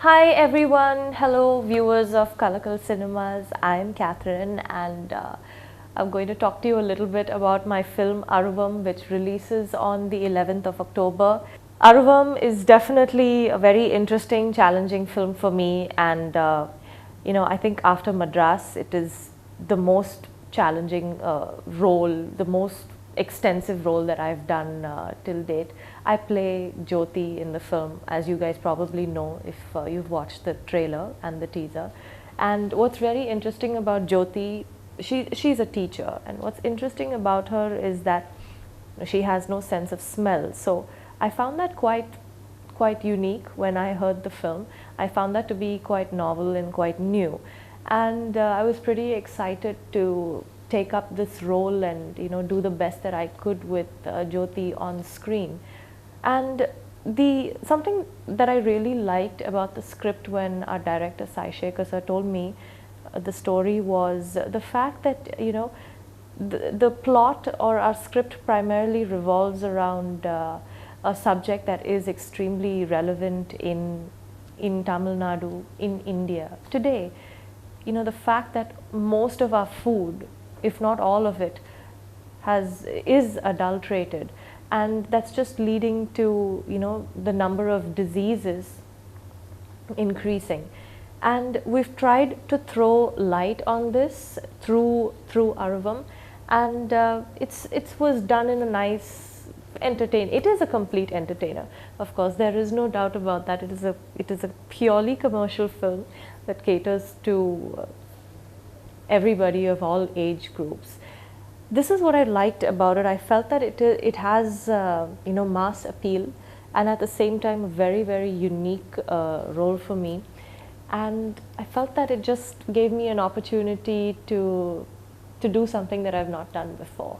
Hi everyone, hello viewers of Kalakal Cinemas. I'm Catherine and uh, I'm going to talk to you a little bit about my film Aruvam, which releases on the 11th of October. Aruvam is definitely a very interesting, challenging film for me, and uh, you know, I think after Madras, it is the most challenging uh, role, the most extensive role that I've done uh, till date. I play Jyoti in the film, as you guys probably know if uh, you've watched the trailer and the teaser. And what's very interesting about Jyoti, she she's a teacher, and what's interesting about her is that she has no sense of smell. So I found that quite quite unique when I heard the film. I found that to be quite novel and quite new, and uh, I was pretty excited to take up this role and you know do the best that I could with uh, Jyoti on screen. And the something that I really liked about the script when our director Sai Shekhar sir told me uh, the story was the fact that you know the, the plot or our script primarily revolves around uh, a subject that is extremely relevant in in Tamil Nadu in India today you know the fact that most of our food if not all of it has is adulterated. And that's just leading to you know the number of diseases increasing. And we've tried to throw light on this through through Aravam and uh, it's it was done in a nice entertain it is a complete entertainer. Of course there is no doubt about that. It is a it is a purely commercial film that caters to uh, everybody of all age groups this is what I liked about it. I felt that it it has uh, you know mass appeal, and at the same time a very very unique uh, role for me, and I felt that it just gave me an opportunity to to do something that I've not done before.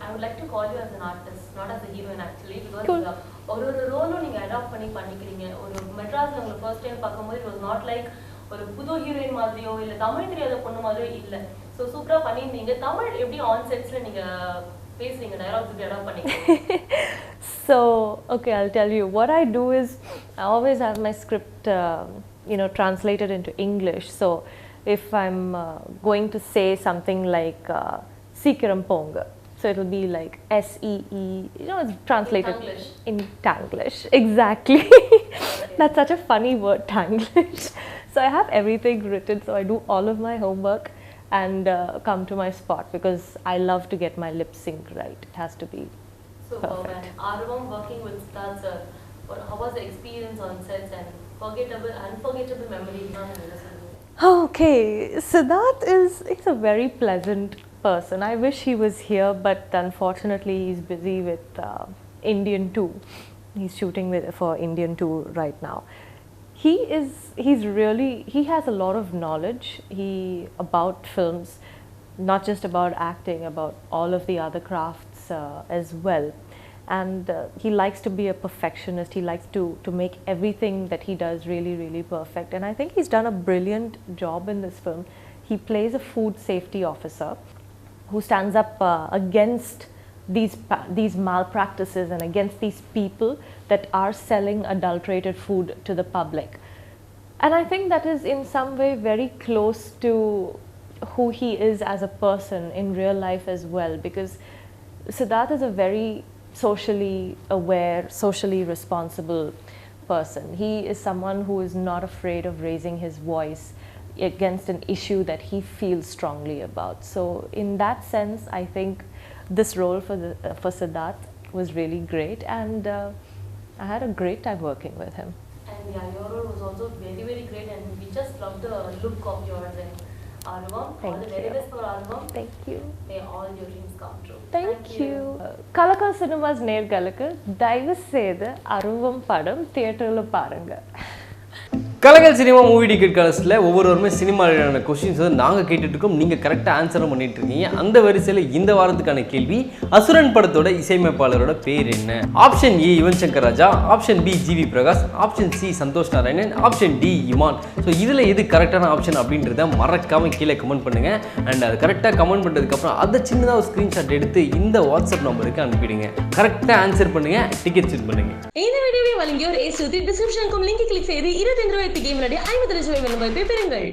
I would like to call you as an artist, not as a heroine actually, because Cool. uh, ஒரு ஒரு ரோலும் நீங்க adapt பண்ணி பண்ணிக்கிறீங்க ஒரு மெட்ராஸ்ல உங்களை first time பார்க்கும்போது it was not like ஒரு புது ஹீரோயின் மாதிரியோ இல்ல தமிழ் தெரியாத பொண்ணு மாதிரியோ இல்ல ஸோ சூப்பரா பண்ணியிருந்தீங்க தமிழ் எப்படி ஆன் செட்ஸ்ல நீங்க பேசுறீங்க டயலாக்ஸ் எப்படி அடாப்ட் பண்ணீங்க so okay i'll tell you what i do is i always have my script um, you know translated into english so if i'm uh, going to say something like uh, sikaram ponga so it'll be like s e e you know it's translated Tanglish. in tanglish exactly that's such a funny word tanglish So I have everything written. So I do all of my homework and uh, come to my spot because I love to get my lip sync right. It has to be so uh, Perfect. Arvam working with Star Sir, uh, how was the experience on sets and forgettable, unforgettable memories? Okay, Siddharth is he's a very pleasant person. I wish he was here, but unfortunately he's busy with uh, Indian 2. He's shooting with, for Indian 2 right now. He is he's really he has a lot of knowledge he about films, not just about acting, about all of the other crafts uh, as well. And uh, he likes to be a perfectionist he likes to to make everything that he does really really perfect. And i think he's done a brilliant job in this film. He plays a food safety officer who stands up uh, against these these malpractices and against these people that are selling adulterated food to the public and I think that is in some way very close to who he is as a person in real life as well, because Siddharth is a very socially aware, socially responsible person. He is someone who is not afraid of raising his voice against an issue that he feels strongly about. So, in that sense, I think this role for, the, uh, for Siddharth was really great, and uh, I had a great time working with him. And yeah, your role was also very, very great, and we just love the look of yours in Arvam. All Thank the very you. best for Arvam. Thank you. May all your dreams come true. Thank you. Kalakkal cinemas நேர்களுக்கு தயவு செய்து அருவம் படம் தியேட்டரில் பாருங்க கலகல் cinema movie ticket கலர்ஸில் ஒவ்வொருவருமே சினிமாவிலான questions வந்து நாங்கள் கேட்டுட்ருக்கோம் நீங்கள் கரெக்டாக ஆன்சரும் பண்ணிட்டு இருக்கீங்க அந்த வரிசையில் இந்த வாரத்துக்கான கேள்வி அசுரன் படத்தோட இசையமைப்பாளரோட பேர் என்ன? Option A Yuvan Shankar Raja. Option B GV Prakash. Option C Santhosh Narayanan. Option D Imman. So இதில் எது கரெக்டான ஆப்ஷன் அப்படின்றத மறக்காமல் கீழே கமெண்ட் பண்ணுங்கள் அண்ட் அது கரெக்டாக கமெண்ட் பண்ணுறதுக்கப்புறம் அதை சின்னதாக ஒரு ஸ்க்ரீன்ஷாட் எடுத்து இந்த வாட்ஸ்அப் நம்பருக்கு அனுப்பிடுங்க. கரெக்டாக ஆன்சர் பண்ணுங்கள் டிக்கெட் செக் பண்ணுங்கள் இந்த வீடியோவை வழங்கியோர் ஏசுதி டிஸ்கிரிப்ஷனுக்கும் லிங்க் கிளிக் செய்து இருபத்தி ரூபாய் ரூபாய்க்கு கேம் விளையாடி ஐம்பது லட்சம் ரூபாய் வெல்லும் வாய்ப்பை பெறுங்கள்